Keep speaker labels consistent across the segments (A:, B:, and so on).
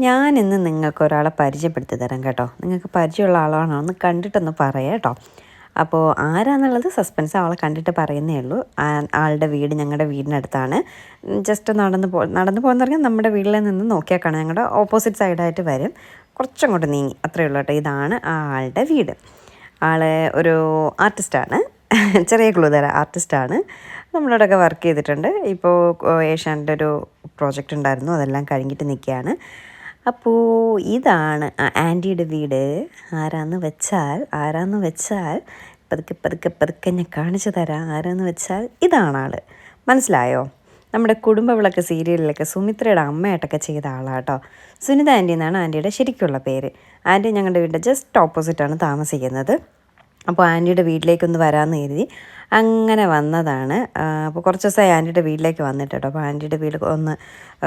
A: ഞാൻ ഇന്ന് നിങ്ങൾക്ക് ഒരാളെ പരിചയപ്പെടുത്തി തരാം കേട്ടോ. നിങ്ങൾക്ക് പരിചയമുള്ള ആളാണോ ഒന്ന് കണ്ടിട്ടൊന്ന് പറയാം കേട്ടോ. അപ്പോൾ ആരാന്നുള്ളത് സസ്പെൻസ് ആളെ കണ്ടിട്ട് പറയുന്നേ ഉള്ളൂ. ആളുടെ വീട് ഞങ്ങളുടെ വീടിനടുത്താണ്. ജസ്റ്റ് നടന്ന് പോ നടന്ന് പോകുന്ന പറഞ്ഞാൽ നമ്മുടെ വീട്ടിൽ നിന്ന് നോക്കിയാൽ കാണാം. ഞങ്ങളുടെ ഓപ്പോസിറ്റ് സൈഡായിട്ട് വരും. കുറച്ചങ്ങോട്ട് നീങ്ങി. അത്രയേ ഉള്ളൂ കേട്ടോ. ഇതാണ് ആ ആളുടെ വീട്. ആൾ ഒരു ആർട്ടിസ്റ്റാണ് ചെറിയ ക്ലൂ തരാം. ആർട്ടിസ്റ്റാണ് നമ്മളോടൊക്കെ വർക്ക് ചെയ്തിട്ടുണ്ട്. ഇപ്പോൾ ഏഷ്യാന്റെ ഒരു പ്രോജക്റ്റ് ഉണ്ടായിരുന്നു. അതെല്ലാം കഴിഞ്ഞിട്ട് നിൽക്കുകയാണ്. അപ്പോൾ ഇതാണ് ആന്റിയുടെ വീട്. ആരാന്ന് വെച്ചാൽ ആരാന്ന് വെച്ചാൽ പതുക്കെ പതുക്കെ പതുക്കെ ഞാൻ കാണിച്ചു തരാം. ആരാന്ന് വെച്ചാൽ ഇതാണ് ആൾ മനസ്സിലായോ? നമ്മുടെ കുടുംബ വിളക്ക് സീരിയലിലൊക്കെ സുമിത്രയുടെ അമ്മയായിട്ടൊക്കെ ചെയ്ത ആളാട്ടോ. സുനിത ആന്റി എന്നാണ് ആന്റിയുടെ ശരിക്കുള്ള പേര്. ആന്റി ഞങ്ങളുടെ വീടിന്റെ ജസ്റ്റ് ഓപ്പോസിറ്റാണ് താമസിക്കുന്നത്. അപ്പോൾ ആന്റിയുടെ വീട്ടിലേക്കൊന്ന് വരാമെന്ന് കരുതി. അങ്ങനെ വന്നതാണ്. അപ്പോൾ കുറച്ച് ദിവസമായി ആന്റിയുടെ വീട്ടിലേക്ക് വന്നിട്ട് കേട്ടോ അപ്പോൾ ആന്റിയുടെ വീട് ഒന്ന്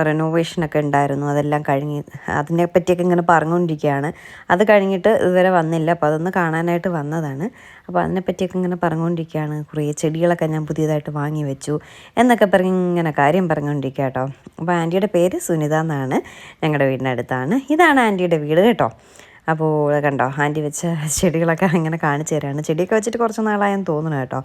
A: റിനോവേഷനൊക്കെ ഉണ്ടായിരുന്നു. അതെല്ലാം കഴിഞ്ഞ് അതിനെ പറ്റിയൊക്കെ ഇങ്ങനെ പറഞ്ഞുകൊണ്ടിരിക്കുകയാണ്. അത് കഴിഞ്ഞിട്ട് ഇതുവരെ വന്നില്ല. അപ്പോൾ അതൊന്ന് കാണാനായിട്ട് വന്നതാണ്. അപ്പോൾ അതിനെപ്പറ്റിയൊക്കെ ഇങ്ങനെ പറഞ്ഞുകൊണ്ടിരിക്കുകയാണ്. കുറേ ചെടികളൊക്കെ ഞാൻ പുതിയതായിട്ട് വാങ്ങി വെച്ചു എന്നൊക്കെ പറഞ്ഞ് ഇങ്ങനെ കാര്യം പറഞ്ഞുകൊണ്ടിരിക്കുക കേട്ടോ. അപ്പോൾ ആന്റിയുടെ പേര് സുനിത എന്നാണ് ഞങ്ങളുടെ വീടിനടുത്താണ്. ഇതാണ് ആന്റിയുടെ വീട് കേട്ടോ. അപ്പോൾ കണ്ടോ ആന്റി വെച്ച ചെടികളൊക്കെ അങ്ങനെ കാണിച്ചു തരാണ്. ചെടിയൊക്കെ വെച്ചിട്ട് കുറച്ച് നാളായെന്ന് തോന്നുന്നു കേട്ടോ.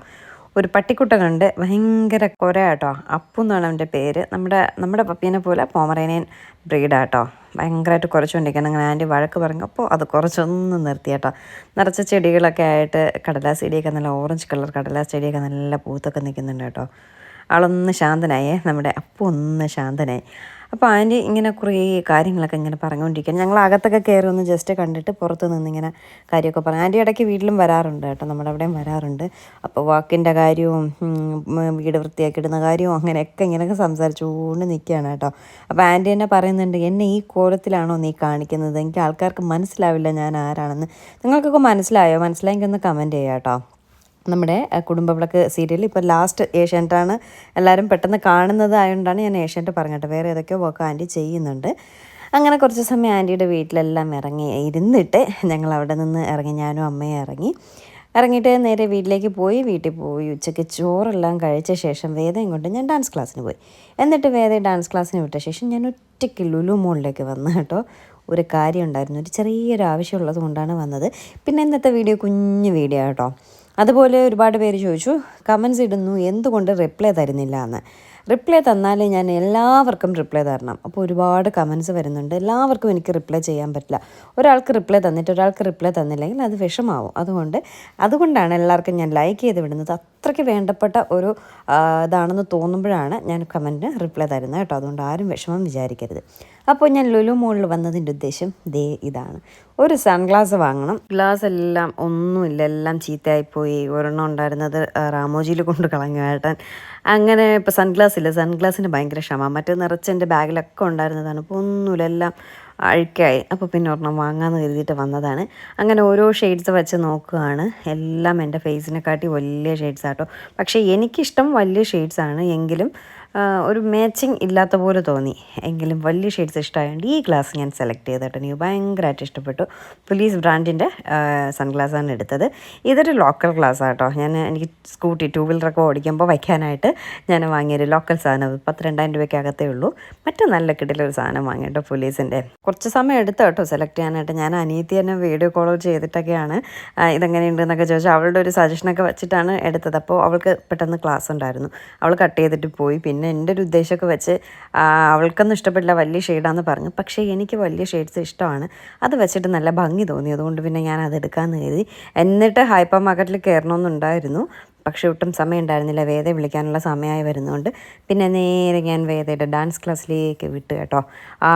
A: ഒരു പട്ടിക്കുട്ടനുണ്ട് ഭയങ്കര കുറേ കേട്ടോ. അപ്പു എന്നാണ് അവന്റെ പേര്. നമ്മുടെ നമ്മുടെ പപ്പീനെ പോലെ പോമറേനിയൻ ബ്രീഡാട്ടോ ഭയങ്കരമായിട്ട് കുറച്ചുകൊണ്ടിരിക്കണം അങ്ങനെ ആന്റി വഴക്ക് പറഞ്ഞപ്പോൾ അത് കുറച്ചൊന്ന് നിർത്തി കേട്ടോ. നിറച്ച ചെടികളൊക്കെ ആയിട്ട് കടലാസ് ചെടിയൊക്കെ നല്ല ഓറഞ്ച് കളർ കടലാസ് ചെടിയൊക്കെ നല്ല പൂത്തൊക്കെ നിൽക്കുന്നുണ്ട് കേട്ടോ. ആളൊന്ന് ശാന്തനായേ. നമ്മുടെ അപ്പു ഒന്ന് ശാന്തനായി. അപ്പോൾ ആന്റി ഇങ്ങനെ കുറേ കാര്യങ്ങളൊക്കെ ഇങ്ങനെ പറഞ്ഞുകൊണ്ടിരിക്കുകയാണ് ഞങ്ങൾ അകത്തൊക്കെ കയറി ഒന്ന് ജസ്റ്റ് കണ്ടിട്ട് പുറത്ത് നിന്ന് ഇങ്ങനെ കാര്യമൊക്കെ പറഞ്ഞു. ആന്റി ഇടയ്ക്ക് വീട്ടിലും വരാറുണ്ട് കേട്ടോ നമ്മുടെ അവിടെയും വരാറുണ്ട്. അപ്പോൾ വാക്കിന്റെ കാര്യവും വീട് വൃത്തിയാക്കി ഇടുന്ന കാര്യവും അങ്ങനെയൊക്കെ ഇങ്ങനെയൊക്കെ സംസാരിച്ചുകൊണ്ട് നിൽക്കുകയാണ് കേട്ടോ. അപ്പോൾ ആന്റി എന്നെ പറയുന്നുണ്ട് എന്നെ ഈ കോലത്തിലാണോ നീ കാണിക്കുന്നത്? എനിക്ക് ആൾക്കാർക്ക് മനസ്സിലാവില്ല ഞാൻ ആരാണെന്ന്. നിങ്ങൾക്കൊക്കെ മനസ്സിലായോ? മനസ്സിലായെങ്കിൽ ഒന്ന് കമന്റ് ചെയ്യാം കേട്ടോ. നമ്മുടെ കുടുംബവിളക്ക് സീരിയൽ ഇപ്പോൾ ലാസ്റ്റ് ഏഷ്യാനെറ്റാണ് എല്ലാവരും പെട്ടെന്ന് കാണുന്നത് ആയതുകൊണ്ടാണ് ഞാൻ ഏഷ്യാനെറ്റ് പറഞ്ഞിട്ട് വേറെ ഏതൊക്കെയോ വർക്ക് ആന്റി ചെയ്യുന്നുണ്ട്. അങ്ങനെ കുറച്ച് സമയം ആന്റിയുടെ വീട്ടിലെല്ലാം ഇറങ്ങി ഇരുന്നിട്ട് ഞങ്ങൾ അവിടെ നിന്ന് ഇറങ്ങി ഞാനും അമ്മയും ഇറങ്ങി. ഇറങ്ങിയിട്ട് നേരെ വീട്ടിലേക്ക് പോയി വീട്ടിൽ പോയി. ഉച്ചയ്ക്ക് ചോറെല്ലാം കഴിച്ച ശേഷം വേദയും കൊണ്ട് ഞാൻ ഡാൻസ് ക്ലാസ്സിന് പോയി. എന്നിട്ട് വേദ ഡാൻസ് ക്ലാസ്സിന് വിട്ട ശേഷം ഞാൻ ഒറ്റയ്ക്ക് ലുലു മോളിലേക്ക് വന്നു കേട്ടോ. ഒരു കാര്യം ഉണ്ടായിരുന്നു. ഒരു ചെറിയൊരു ആവശ്യമുള്ളത് കൊണ്ടാണ് വന്നത്. പിന്നെ ഇന്നത്തെ വീഡിയോ കുഞ്ഞു വീഡിയോ കേട്ടോ. അതുപോലെ ഒരുപാട് പേര് ചോദിച്ചു കമൻസ് ഇടുന്നു എന്തുകൊണ്ട് റിപ്ലൈ തരുന്നില്ല എന്ന്? റിപ്ലൈ തന്നാൽ ഞാൻ എല്ലാവർക്കും റിപ്ലൈ തരണം. അപ്പോൾ ഒരുപാട് കമൻസ് വരുന്നുണ്ട്. എല്ലാവർക്കും എനിക്ക് റിപ്ലൈ ചെയ്യാൻ പറ്റില്ല. ഒരാൾക്ക് റിപ്ലൈ തന്നിട്ട് ഒരാൾക്ക് റിപ്ലൈ തന്നില്ലെങ്കിൽ അത് വിഷമാവും. അതുകൊണ്ട് അതുകൊണ്ടാണ് എല്ലാവർക്കും ഞാൻ ലൈക്ക് ചെയ്ത് വിടുന്നത്. അത്രയ്ക്ക് വേണ്ടപ്പെട്ട ഒരു ഇതാണെന്ന് തോന്നുമ്പോഴാണ് ഞാൻ കമന്റിന് റിപ്ലൈ തരുന്നത് കേട്ടോ. അതുകൊണ്ട് ആരും വിഷമം വിചാരിക്കരുത്. അപ്പോൾ ഞാൻ ലുലു മോളിൽ വന്നതിന്റെ ഉദ്ദേശം ദേ ഇതാണ്. ഒരു സൺഗ്ലാസ് വാങ്ങണം. ഗ്ലാസ് എല്ലാം ഒന്നുമില്ല എല്ലാം ചീത്തയായിപ്പോയി. ഒരെണ്ണം ഉണ്ടായിരുന്നത് റാമോജിയിൽ കൊണ്ട് കളഞ്ഞു ഏട്ടൻ. അങ്ങനെ ഇപ്പോൾ സൺഗ്ലാസ് ഇല്ല. സൺഗ്ലാസിന് ഭയങ്കര ക്ഷമ. മറ്റേ നിറച്ച് എന്റെ ബാഗിലൊക്കെ ഉണ്ടായിരുന്നതാണ്. അപ്പോൾ ഒന്നുമില്ല എല്ലാം അഴുക്കായി. അപ്പോൾ പിന്നെ ഒരെണ്ണം വാങ്ങാമെന്ന് കരുതിയിട്ട് വന്നതാണ്. അങ്ങനെ ഓരോ ഷെയ്ഡ്സ് വെച്ച് നോക്കുകയാണ്. എല്ലാം എന്റെ ഫേസിനെക്കാട്ടി വലിയ ഷെയ്ഡ്സ് ആട്ടോ പക്ഷേ എനിക്കിഷ്ടം വലിയ ഷെയ്ഡ്സ് ആണ് എങ്കിലും ഒരു മാച്ചിങ് ഇല്ലാത്ത പോലെ തോന്നി. എങ്കിലും വലിയ ഷെയ്ഡ്സ് ഇഷ്ടമായതുകൊണ്ട് ഈ ഗ്ലാസ് ഞാൻ സെലക്ട് ചെയ്തിട്ട് എനിക്ക് ഭയങ്കരമായിട്ട് ഇഷ്ടപ്പെട്ടു. പോലീസ് ബ്രാൻഡിന്റെ സൺഗ്ലാസ്സാണ് എടുത്തത്. ഇതൊരു ലോക്കൽ ഗ്ലാസ് ആട്ടോ. ഞാൻ എനിക്ക് സ്കൂട്ടി ടൂ വീലറൊക്കെ ഓടിക്കുമ്പോൾ വയ്ക്കാനായിട്ട് ഞാൻ വാങ്ങിയൊരു ലോക്കൽ സാധനം. അത് പത്ത് രണ്ടായിരം രൂപയ്ക്കകത്തേ ഉള്ളൂ. മറ്റു നല്ല കിട്ടിലൊരു സാധനം വാങ്ങിയിട്ടോ പോലീസിന്റെ കുറച്ച് സമയം എടുത്തു കേട്ടോ സെലക്ട് ചെയ്യാനായിട്ട്. ഞാൻ അനിയത്തി തന്നെ വീഡിയോ കോൾ ചെയ്തിട്ടൊക്കെയാണ്. ഇതെങ്ങനെ ഇതെങ്ങനെയുണ്ട് എന്നൊക്കെ ചോദിച്ചാൽ അവളുടെ ഒരു സജഷനൊക്കെ വെച്ചിട്ടാണ് എടുത്തത്. അപ്പോൾ അവൾക്ക് പെട്ടെന്ന് ക്ലാസ് ഉണ്ടായിരുന്നു. അവൾ കട്ട് ചെയ്തിട്ട് പോയി. പിന്നെ എന്റെ ഒരു ഉദ്ദേശമൊക്കെ വെച്ച് അവൾക്കൊന്നും ഇഷ്ടപ്പെട്ടില്ല വലിയ ഷെയ്ഡാന്ന് പറഞ്ഞു. പക്ഷേ എനിക്ക് വലിയ ഷെയ്ഡ്സ് ഇഷ്ടമാണ്. അത് വെച്ചിട്ട് നല്ല ഭംഗി തോന്നി. അതുകൊണ്ട് പിന്നെ ഞാൻ അത് എടുക്കാമെന്ന് കരുതി. എന്നിട്ട് ഹൈപ്പർ മാർക്കറ്റിൽ കയറണമെന്നുണ്ടായിരുന്നു. പക്ഷേ ഒട്ടും സമയം ഉണ്ടായിരുന്നില്ല. വേദ വിളിക്കാനുള്ള സമയമായി വരുന്നതുകൊണ്ട്. പിന്നെ നേരെ ഞാൻ വേദയുടെ ഡാൻസ് ക്ലാസ്സിലേക്ക് വിട്ടു കേട്ടോ. ആ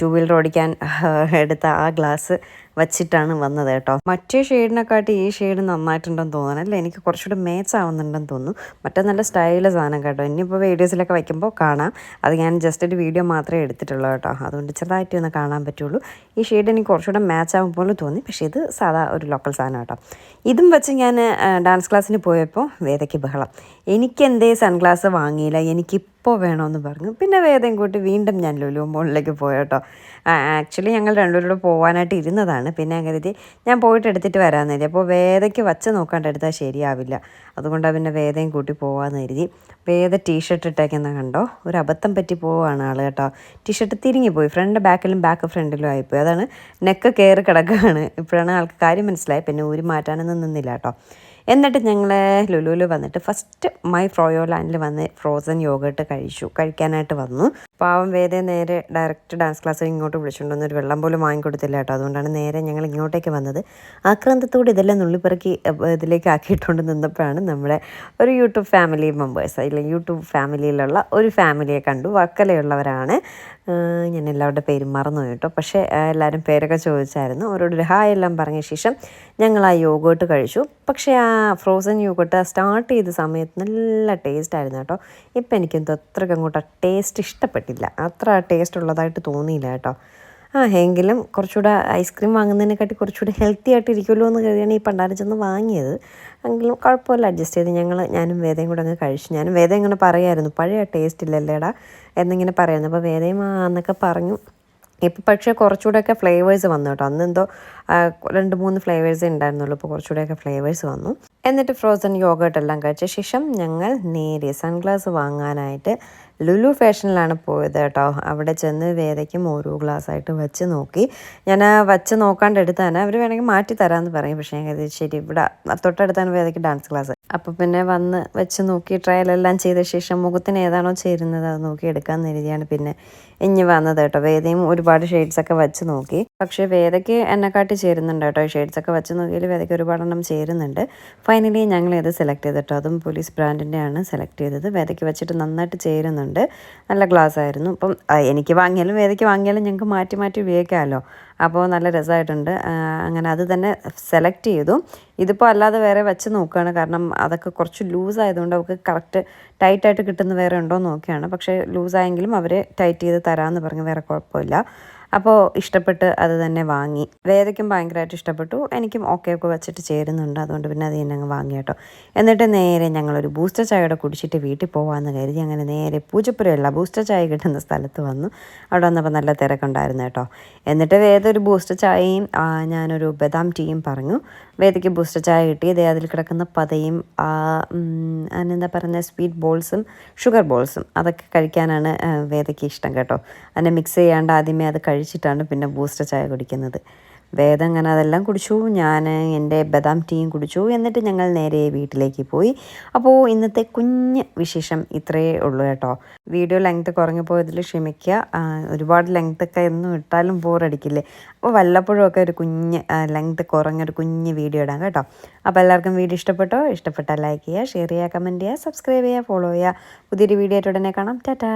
A: ടു വീലർ ഓടിക്കാൻ എടുത്ത ആ ഗ്ലാസ് വച്ചിട്ടാണ് വന്നത് കേട്ടോ. മറ്റേ ഷെയ്ഡിനെക്കാട്ടി ഈ ഷെയ്ഡ് നന്നായിട്ടുണ്ടെന്ന് തോന്നുന്നു. അല്ലേ? എനിക്ക് കുറച്ചുകൂടെ മേച്ച് ആവുന്നുണ്ടെന്ന് തോന്നുന്നു. മറ്റേ നല്ല സ്റ്റൈലിലെ സാധനം കേട്ടോ. ഇനിയിപ്പോൾ വീഡിയോസിലൊക്കെ വയ്ക്കുമ്പോൾ കാണാം. അത് ഞാൻ ജസ്റ്റ് ഒരു വീഡിയോ മാത്രമേ എടുത്തിട്ടുള്ളൂ കേട്ടോ. അതുകൊണ്ട് ചെറുതായിട്ട് ഒന്ന് കാണാൻ പറ്റുള്ളൂ. ഈ ഷെയ്ഡ് എനിക്ക് കുറച്ചുകൂടെ മാച്ച് ആവും പോലെ തോന്നി. പക്ഷേ ഇത് സാധാ ഒരു ലോക്കൽ സാധനം കേട്ടോ. ഇതും വെച്ച് ഞാൻ ഡാൻസ് ക്ലാസ്സിന് പോയപ്പോൾ വേദയ്ക്ക് ബഹളം. എനിക്കെന്തേ സൺഗ്ലാസ് വാങ്ങിയില്ല. എനിക്ക് ഇപ്പോൾ വേണമെന്ന് പറഞ്ഞു. പിന്നെ വേദം കൂട്ടി വീണ്ടും ഞാൻ ലുലു മോളിലേക്ക് പോയോട്ടോ ആക്ച്വലി ഞങ്ങൾ രണ്ടുപേരോട് പോകാനായിട്ട് ഇരുന്നതാണ്. പിന്നെ കരുതി ഞാൻ പോയിട്ട് എടുത്തിട്ട് വരാമെന്ന് കരുതി. അപ്പോൾ വേദയ്ക്ക് വച്ച് നോക്കാണ്ട് എടുത്താൽ ശരിയാവില്ല. അതുകൊണ്ടാണ് പിന്നെ വേദയും കൂട്ടി പോകാമെന്ന് കരുതി. വേദ ടീഷർട്ട് ഇട്ടേക്കുന്ന കണ്ടോ? ഒരു അബദ്ധം പറ്റി പോവുകയാണ് ആൾ കേട്ടോ. ടീഷർട്ട് തിരിഞ്ഞു പോയി. ഫ്രണ്ട് ബാക്കിലും ബാക്ക് ഫ്രണ്ടിലും ആയിപ്പോയി. അതാണ് നെക്ക് കയറി കിടക്കുകയാണ്. ഇപ്പോഴാണ് ആൾക്ക് കാര്യം മനസ്സിലായി പിന്നെ ഊരി മാറ്റാനൊന്നും നിന്നില്ല കേട്ടോ. എന്നിട്ട് ഞങ്ങൾ ലുലുവിൽ വന്നിട്ട് ഫസ്റ്റ് മൈ ഫ്രോയോ ലാൻഡിൽ വന്ന് ഫ്രോസൺ യോഗട്ട് കഴിച്ചു. കഴിക്കാനായിട്ട് വന്നു. പാവം വേദേ നേരെ ഡയറക്റ്റ് ഡാൻസ് ക്ലാസ് ഇങ്ങോട്ട് വിളിച്ചുകൊണ്ടൊന്നും ഒരു വെള്ളം പോലും വാങ്ങിക്കൊടുത്തില്ല കേട്ടോ. അതുകൊണ്ടാണ് നേരെ ഞങ്ങൾ ഇങ്ങോട്ടേക്ക് വന്നത്. ആക്രാന്തത്തോടെ ഇതെല്ലാം നുള്ളിപ്പിറക്കി ഇതിലേക്ക് ആക്കിയിട്ടുകൊണ്ട് നിന്നപ്പോഴാണ് നമ്മുടെ ഒരു യൂട്യൂബ് ഫാമിലി മെമ്പേഴ്സ് അല്ലെങ്കിൽ യൂട്യൂബ് ഫാമിലിയിലുള്ള ഒരു ഫാമിലിയെ കണ്ടു. വക്കലയുള്ളവരാണ്. ഞാൻ എല്ലാവരുടെ പേരും മറന്നു കേട്ടോ. പക്ഷേ എല്ലാവരും പേരൊക്കെ ചോദിച്ചായിരുന്നു. അവരോട് ഒരു ഹായ് എല്ലാം പറഞ്ഞ ശേഷം ഞങ്ങൾ ആ യോഗോട്ട് കഴിച്ചു. പക്ഷേ ആ ഫ്രോസൺ യൂഗട്ട് സ്റ്റാർട്ട് ചെയ്ത സമയത്ത് നല്ല ടേസ്റ്റ് ആയിരുന്നു കേട്ടോ. ഇപ്പം എനിക്കെന്തോ അത്രയ്ക്ക് അങ്ങോട്ട് ടേസ്റ്റ് ഇഷ്ടപ്പെട്ടില്ല. അത്ര ടേസ്റ്റ് ഉള്ളതായിട്ട് തോന്നിയില്ല കേട്ടോ. ആ എങ്കിലും കുറച്ചുകൂടെ ഐസ്ക്രീം വാങ്ങുന്നതിനെക്കാട്ടി കുറച്ചുകൂടെ ഹെൽത്തി ആയിട്ട് ഇരിക്കുമല്ലോ എന്ന് കരുതിയാണ് ഈ പണ്ടാരം ചെന്ന് വാങ്ങിയത്. എങ്കിലും കുഴപ്പമില്ല അഡ്ജസ്റ്റ് ചെയ്ത് ഞങ്ങൾ ഞാനും വേദയും കൂടെ അങ്ങ് കഴിച്ചു. ഞാനും വേദം ഇങ്ങനെ പറയായിരുന്നു പഴയ ടേസ്റ്റ് ഇല്ലല്ലേടാ എന്നിങ്ങനെ പറയുന്നു. അപ്പോൾ വേദയും എന്നൊക്കെ പറഞ്ഞു. ഇപ്പം പക്ഷേ കുറച്ചുകൂടെയൊക്കെ ഫ്ലേവേഴ്സ് വന്നു കേട്ടോ. അന്ന് എന്തോ രണ്ട് മൂന്ന് ഫ്ലേവേഴ്സേ ഉണ്ടായിരുന്നുള്ളൂ ഇപ്പോൾ കുറച്ചുകൂടെയൊക്കെ ഫ്ലേവേഴ്സ് വന്നു. എന്നിട്ട് ഫ്രോസൺ യോഗേർട്ട് എല്ലാം കഴിച്ച ശേഷം ഞങ്ങൾ നേരെ സൺഗ്ലാസ് വാങ്ങാനായിട്ട് ലുലു ഫാഷനിലാണ് പോയത് കേട്ടോ. അവിടെ ചെന്ന് വേദയ്ക്കും ഓരോ ഗ്ലാസ് ആയിട്ട് വെച്ച് നോക്കി. ഞാൻ വെച്ച് നോക്കാണ്ട് എടുത്താണ് അവർ വേണമെങ്കിൽ മാറ്റി തരാമെന്ന് പറയും. പക്ഷേ ഞാൻ ശരി ഇവിടെ തൊട്ടടുത്താണ് വേദയ്ക്ക് ഡാൻസ് ക്ലാസ് അപ്പോൾ പിന്നെ വന്ന് വെച്ച് നോക്കി ട്രയൽ എല്ലാം ചെയ്ത ശേഷം മുഖത്തിന് ഏതാണോ ചേരുന്നത് അത് നോക്കി എടുക്കാമെന്ന് കരുതിയാണ് പിന്നെ ഇഞ്ഞ് വന്നത് കേട്ടോ. വേദയും ഒരുപാട് ഷെയ്ഡ്സ് ഒക്കെ വെച്ച് നോക്കി. പക്ഷേ വേദയ്ക്ക് എന്നെക്കാട്ടി ചേരുന്നുണ്ട് കേട്ടോ. ഷെയ്ഡ്സ് ഒക്കെ വെച്ച് നോക്കിയാൽ വേദയ്ക്ക് ഒരുപാടെണ്ണം ചേരുന്നുണ്ട്. ഫൈനലി ഞങ്ങൾ ഇത് സെലക്ട് ചെയ്തിട്ടോ അതും പോലീസ് ബ്രാൻഡിന്റെ ആണ് സെലക്ട് ചെയ്തത്. വേദയ്ക്ക് വെച്ചിട്ട് നന്നായിട്ട് ചേരുന്നുണ്ട്. നല്ല ഗ്ലാസ് ആയിരുന്നു. അപ്പം എനിക്ക് വാങ്ങിയാലും വേദയ്ക്ക് വാങ്ങിയാലും ഞങ്ങൾക്ക് മാറ്റി മാറ്റി ഉപയോഗിക്കാമല്ലോ. അപ്പോൾ നല്ല രസമായിട്ടുണ്ട്. അങ്ങനെ അത് തന്നെ സെലക്ട് ചെയ്തു. ഇതിപ്പോൾ അല്ലാതെ വേറെ വെച്ച് നോക്കുകയാണ്. കാരണം അതൊക്കെ കുറച്ച് ലൂസ് ആയതുകൊണ്ട് അവർക്ക് കറക്റ്റ് ടൈറ്റായിട്ട് കിട്ടുന്ന വേറെ ഉണ്ടോ എന്ന് നോക്കിയാണ്. പക്ഷേ ലൂസായെങ്കിലും അവർ ടൈറ്റ് ചെയ്ത് തരാമെന്ന് പറഞ്ഞ് വേറെ കുഴപ്പമില്ല. അപ്പോൾ ഇഷ്ടപ്പെട്ട് അത് തന്നെ വാങ്ങി. വേദയ്ക്കും ഭയങ്കരമായിട്ട് ഇഷ്ടപ്പെട്ടു. എനിക്കും ഓക്കെ ഒക്കെ വെച്ചിട്ട് ചേരുന്നുണ്ട്. അതുകൊണ്ട് പിന്നെ അത് തന്നെ അങ്ങ് വാങ്ങി കേട്ടോ. എന്നിട്ട് നേരെ ഞങ്ങളൊരു ബൂസ്റ്റർ ചായയുടെ കുടിച്ചിട്ട് വീട്ടിൽ പോകാമെന്ന് കരുതി അങ്ങനെ നേരെ പൂജപ്പുരയുള്ള ബൂസ്റ്റർ ചായ കിട്ടുന്ന സ്ഥലത്ത് വന്നു. അവിടെ വന്നപ്പോൾ നല്ല തിരക്കുണ്ടായിരുന്നു കേട്ടോ. എന്നിട്ട് വേദ ഒരു ബൂസ്റ്റർ ചായയും ഞാനൊരു ബദാം ടീയും പറഞ്ഞു. വേദയ്ക്ക് ബൂസ്റ്റർ ചായ കിട്ടി. ദേ അതിൽ കിടക്കുന്ന പതയും അതിനെന്താ പറയുന്നത് സ്വീറ്റ് ബോൾസും ഷുഗർ ബോൾസും അതൊക്കെ കഴിക്കാനാണ് വേദയ്ക്ക് ഇഷ്ടം കേട്ടോ. അതിനെ മിക്സ് ചെയ്യാണ്ട് ആദ്യമേ അത് കഴിച്ചിട്ടാണ് പിന്നെ ബൂസ്റ്റർ ചായ കുടിക്കുന്നത്. വേദം അങ്ങനെ അതെല്ലാം കുടിച്ചു. ഞാൻ എന്റെ ബദാം ടീയും കുടിച്ചു. എന്നിട്ട് ഞങ്ങൾ നേരെ വീട്ടിലേക്ക് പോയി. അപ്പോൾ ഇന്നത്തെ കുഞ്ഞ് വിശേഷം ഇത്രയേ ഉള്ളൂ കേട്ടോ. വീഡിയോ ലെങ്ത് കുറഞ്ഞു പോയതിൽ ക്ഷമിക്കുക ഒരുപാട് ലെങ്ത് ഒക്കെ എന്നും ഇട്ടാലും ബോറടിക്കില്ലേ അപ്പോൾ വല്ലപ്പോഴും ഒക്കെ ഒരു കുഞ്ഞ് ലെങ്ത് കുറഞ്ഞൊരു കുഞ്ഞ് വീഡിയോ ഇടാം കേട്ടോ. അപ്പോൾ എല്ലാവർക്കും വീഡിയോ ഇഷ്ടപ്പെട്ടോ? ഇഷ്ടപ്പെട്ടാൽ ലൈക്ക് ചെയ്യുക ഷെയർ ചെയ്യുക കമന്റ് ചെയ്യുക സബ്സ്ക്രൈബ് ചെയ്യുക ഫോളോ ചെയ്യുക. പുതിയൊരു വീഡിയോ ആയിട്ട് ഉടനെ കാണാം. ടാറ്റാ.